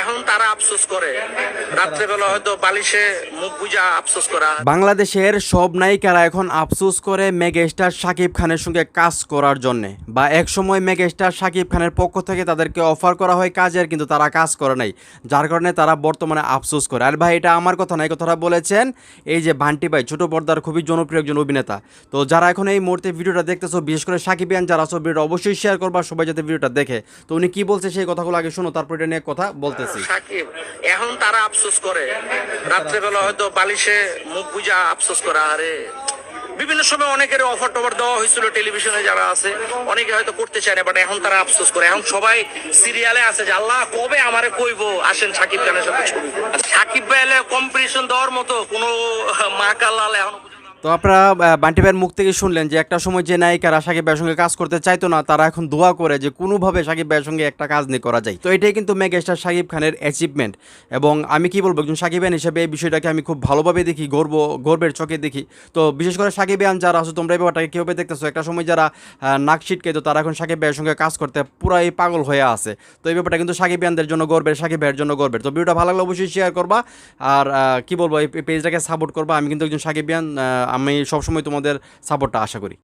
এখন তারা আফসোস করে। রাত্রেবেলা হয়তো বালিশে মুখ বুঝা আফসোস করা বাংলাদেশের সব নায়িকারা এখন আফসোস করে মেগাস্টার শাকিব খানের সঙ্গে কাজ করার জন্য। বা একসময় মেগাস্টার শাকিব খানের পক্ষ থেকে তাদেরকে অফার করা হয় কাজের, কিন্তু তারা কাজ করে নাই। যার কারণে তারা বর্তমানে আফসোস করে। আর ভাই, এটা আমার কথা নাই কথাটা বলেছেন এই যে ভান্টি ভাই, ছোট পর্দার খুবই জনপ্রিয় একজন অভিনেতা। তো যারা এখন এই মুহূর্তে ভিডিওটা দেখতেছো, বিশেষ করে সাকিবিয়ান যারা আছো, ভিডিওটা অবশ্যই শেয়ার করবা, সবাই যাতে ভিডিওটা দেখে। তো উনি কি বলছে সেই কথাগুলো আগে শোনো, তারপর এটা নিয়ে কথা বলতেছি। সাকিব, এখন তারা আফসোস করে। রাত্রেবেলা হয়তো বালিশে মুখ বুঝা আফসোস করা। আরে, বিভিন্ন সময় অনেকের অফার টফার দেওয়া হয়েছিল টেলিভিশনে যারা আছে, অনেকে হয়তো করতে চায় না বাট এখন তারা আফসোস করে। এখন সবাই সিরিয়ালে আছে যে, আল্লাহ, কবে আমারে কইবো? আসেন সাকিব খানের সাথে ছবি। সাকিব ভাই কম্পিটিশন দেওয়ার মতো কোনো মা কাল্লাল এখনও তো আপনারা বান্টি ভাইয়ের মুখ থেকে শুনলেন যে একটা সময় যে নায়িকারা সাকিব ভাইয়ের সঙ্গে কাজ করতে চাইতো না তারা এখন দোয়া করে যে কোনোভাবে সাকিব ভাইয়ের সঙ্গে একটা কাজ নিয়ে করা যায়। তো এটাই কিন্তু মেগাস্টার সাকিব খানের অ্যাচিভমেন্ট এবং আমি কি বলব একজন সাকিব ভাই হিসেবে এই বিষয়টাকে আমি খুব ভালোভাবে দেখি গর্ব গর্বের চোখে দেখি। তো বিশেষ করে সাকিব আন যারা আছো তোমরা এই ব্যাপারটাকে কীভাবে দেখতেছো? একটা সময় যারা নাক ছিটকে তো তারা এখন সাকিব ভাইয়ের সঙ্গে কাজ করতে পুরাই পাগল হয়ে আছে। তো এই ব্যাপারটা কিন্তু সাকিব আনদের জন্য গর্বের সাকিব ভাইয়ের জন্য গর্বের। তো ভিডিওটা ভালো লাগলে অবশ্যই শেয়ার করবা। আর কি বলব এই পেজটাকে সাপোর্ট করবা। আমি কিন্তু একজন সাকিব আহ, আমি সবসময় তোমাদের সাপোর্টটা আশা করি।